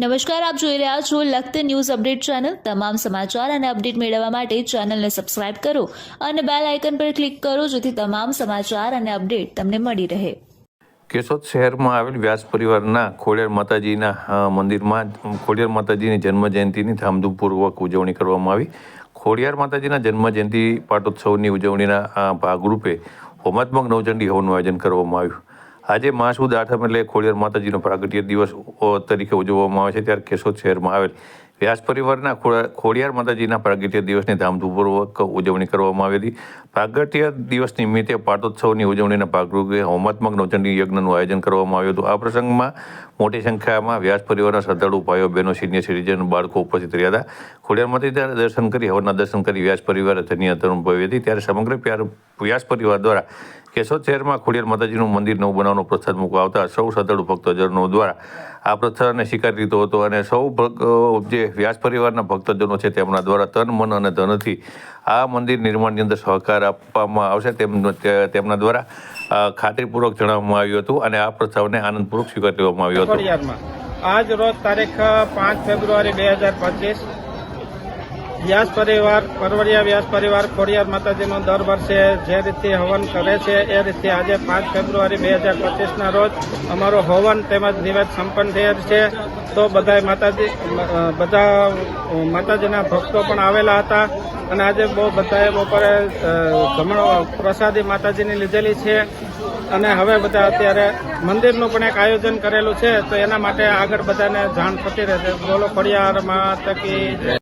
નમસ્કાર, આપ જોઈ રહ્યા છો લખત ન્યૂઝ અપડેટ ચેનલ. તમામ સમાચાર અને અપડેટ મેળવવા માટે ચેનલને સબસ્ક્રાઇબ કરો અને બેલ આઇકન પર ક્લિક કરો જેથી તમામ સમાચાર અને અપડેટ તમને મળી રહે. કેશોદ શહેરમાં આવેલ વ્યાસ પરિવારના ખોડિયાર માતાજીના મંદિરમાં, ખોડિયાર માતાજીની જન્મ જયંતિની ધામધૂમપૂર્વક ઉજવણી કરવામાં આવી. ખોડિયાર માતાજીના જન્મ જયંતિ પાટોત્સવની ઉજવણીના ભાગરૂપે હોમાત્મક નવચંડી હવનનું આયોજન કરવામાં આવ્યું. આજે મહાસુદ આઠમ એટલે ખોડિયાર માતાજીનો પ્રાગટ્ય દિવસ તરીકે ઉજવવામાં આવે છે. ત્યારે કેશોદ શહેરમાં આવેલ વ્યાસ પરિવારના ખોડિયાર માતાજીના પ્રાગટ્ય દિવસની ધામધૂમપૂર્વક ઉજવણી કરવામાં આવી હતી. પ્રાગટ્ય દિવસ નિમિત્તે પાટોત્સવની ઉજવણીના ભાગરૂપે હોમાત્મક નવચંડી યજ્ઞનું આયોજન કરવામાં આવ્યું હતું. આ પ્રસંગમાં મોટી સંખ્યામાં વ્યાસ પરિવારના શ્રદ્ધાળુ ભાઈઓ, બહેનો, સિનિયર સિટીઝન, બાળકો ઉપસ્થિત રહ્યા હતા. ખોડિયાર ત્યારે દર્શન કરી, હવનના દર્શન કરી, વ્યાસ પરિવારે ધન્યતા અનુભવી હતી. ત્યારે સમગ્ર પ્યાર, વ્યાસ પરિવાર દ્વારા કેશોદ શહેરમાં ખોડિયાર માતાજીનું મંદિર નવું બનાવવાનો પ્રસાદ મૂકવા આવતા સૌ શ્રદ્ધાળુ ભક્તજનો દ્વારા આ પ્રસાદને સ્વીકારી લીધો હતો અને સૌ જે વ્યાસ પરિવારના ભક્તજનો છે તેમના દ્વારા તન, મન અને ધનથી આ મંદિર નિર્માણની અંદર સહકાર આપવામાં આવશે તેમ તેમના દ્વારા ખાતરીપૂર્વક જણાવવામાં આવ્યું હતું અને આ પ્રસ્તાવને આનંદપૂર્વક સ્વીકાર લેવામાં આવ્યો હતો. આજ રોજ તારીખ, પાંચ ફેબ્રુઆરી બે હજાર પચીસ વ્યાસ પરિવાર, પરવરિયા વ્યાસ પરિવાર, ખોડિયાર માતાજીનું દર વર્ષે જે રીતે હવન કરે છે, એ રીતે આજે પાંચ ફેબ્રુઆરી બે હજાર પચીસના રોજ અમારો હવન તેમજ નિવેદ સંપન્ન થયેલ છે. તો બધા માતાજી બધા માતાજીના ભક્તો પણ આવેલા હતા અને આજે બહુ બધાએ બપોરે જમણો પ્રસાદી માતાજીની લીધેલી છે. અને હવે બધા અત્યારે મંદિરનું પણ એક આયોજન કરેલું છે. તો એના માટે આગળ બધાને જાણ થતી રહેશે. બોલો, ખોડિયાર માતા કી જય.